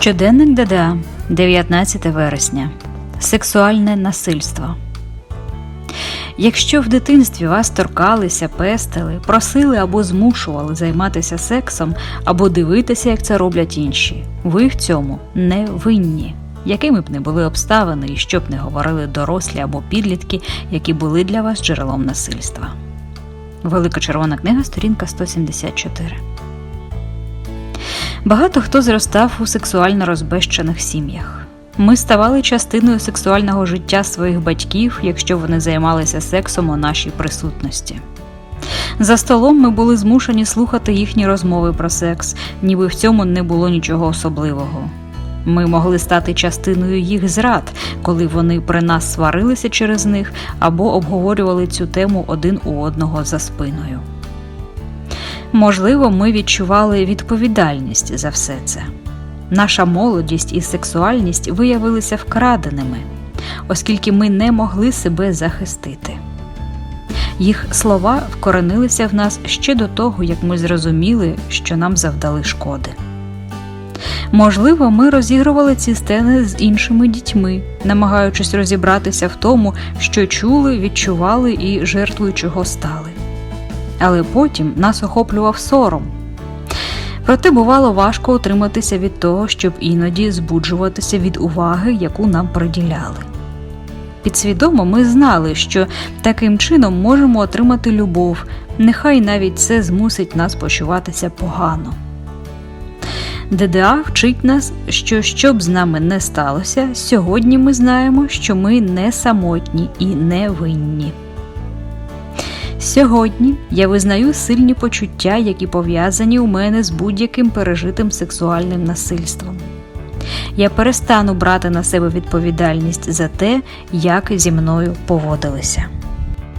Щоденник ДДА, 19 вересня. Сексуальне насильство. Якщо в дитинстві вас торкалися, пестили, просили або змушували займатися сексом, або дивитися, як це роблять інші, ви в цьому не винні. Якими б не були обставини і що б не говорили дорослі або підлітки, які були для вас джерелом насильства. Велика червона книга, сторінка 174. Багато хто зростав у сексуально розбещених сім'ях. Ми ставали частиною сексуального життя своїх батьків, якщо вони займалися сексом у нашій присутності. За столом ми були змушені слухати їхні розмови про секс, ніби в цьому не було нічого особливого. Ми могли стати частиною їх зрад, коли вони при нас сварилися через них або обговорювали цю тему один у одного за спиною. Можливо, ми відчували відповідальність за все це. Наша молодість і сексуальність виявилися вкраденими, оскільки ми не могли себе захистити. Їх слова вкоренилися в нас ще до того, як ми зрозуміли, що нам завдали шкоди. Можливо, ми розігрували ці сцени з іншими дітьми, намагаючись розібратися в тому, що чули, відчували і жертвою чого стали. Але потім нас охоплював сором. Проте бувало важко утриматися від того, щоб іноді збуджуватися від уваги, яку нам приділяли. Підсвідомо ми знали, що таким чином можемо отримати любов, нехай навіть це змусить нас почуватися погано. ДДА вчить нас, що що б з нами не сталося, сьогодні ми знаємо, що ми не самотні і не винні. Сьогодні я визнаю сильні почуття, які пов'язані у мене з будь-яким пережитим сексуальним насильством. Я перестану брати на себе відповідальність за те, як зі мною поводилися.